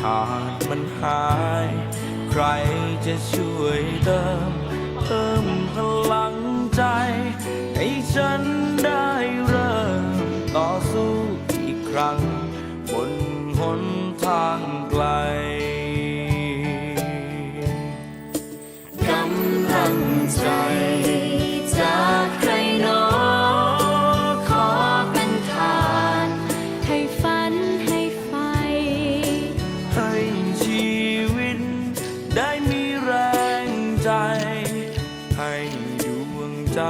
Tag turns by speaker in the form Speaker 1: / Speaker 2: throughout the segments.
Speaker 1: ขาดมันหาย ใครจะช่วยเติม เพิ่มพลังใจให้ฉัน
Speaker 2: ใจ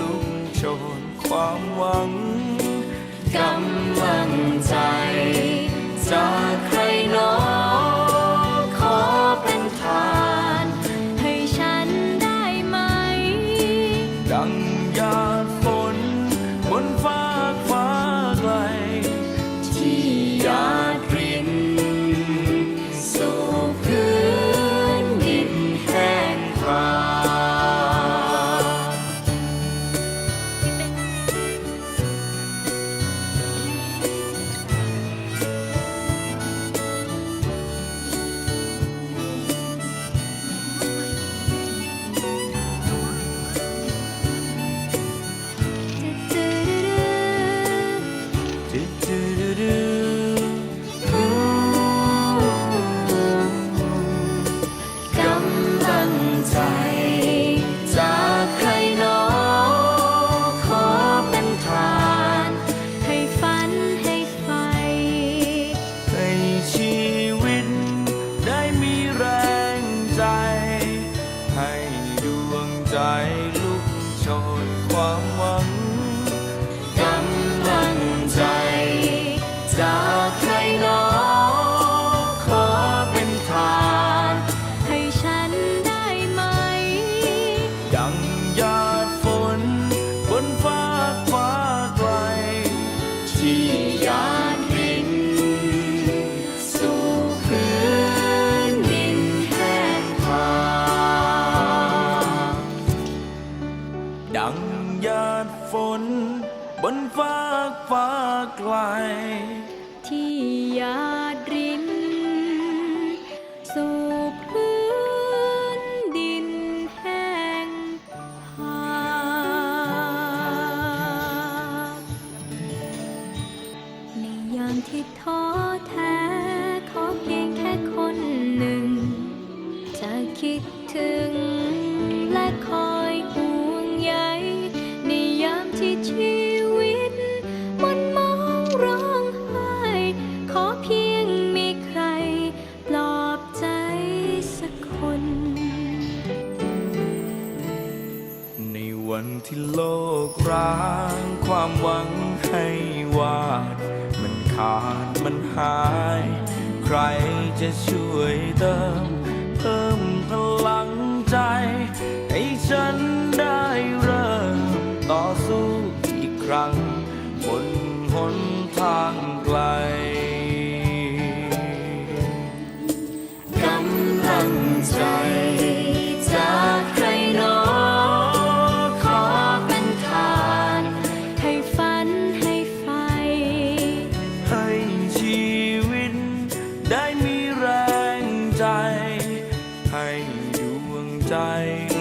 Speaker 1: ลุกโชนความหวัง
Speaker 2: กำลังใจจากใครหนอขอเป็นทาน ให้ฉันได้ไหม
Speaker 1: ดังหยาดฝนบนฟ้าฟ้า วงใจลุ ฝน บนฟ้าฟ้าไกล
Speaker 2: วันที่
Speaker 1: โลกร้างความหวังให้วาด มันขาดมันหาย ใครจะช่วยเติม เพิ่มพลังใจ ให้ฉันได้เริ่มต่อสู้อีกครั้งบนหน ได้มีแรงใจ ให้ดวงใจ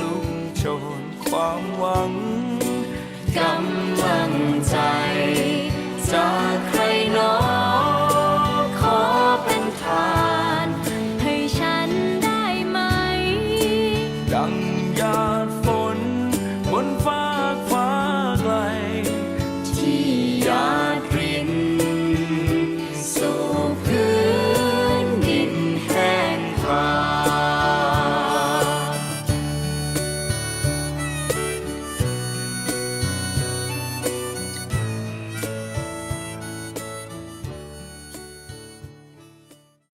Speaker 1: ลุ
Speaker 2: ก
Speaker 1: ชนความหวัง
Speaker 2: กำลังใจ จากใครน้ขอเป็นทาน ให้ฉันได้ไห
Speaker 1: ม ดังหยาดฝนบนฟ้า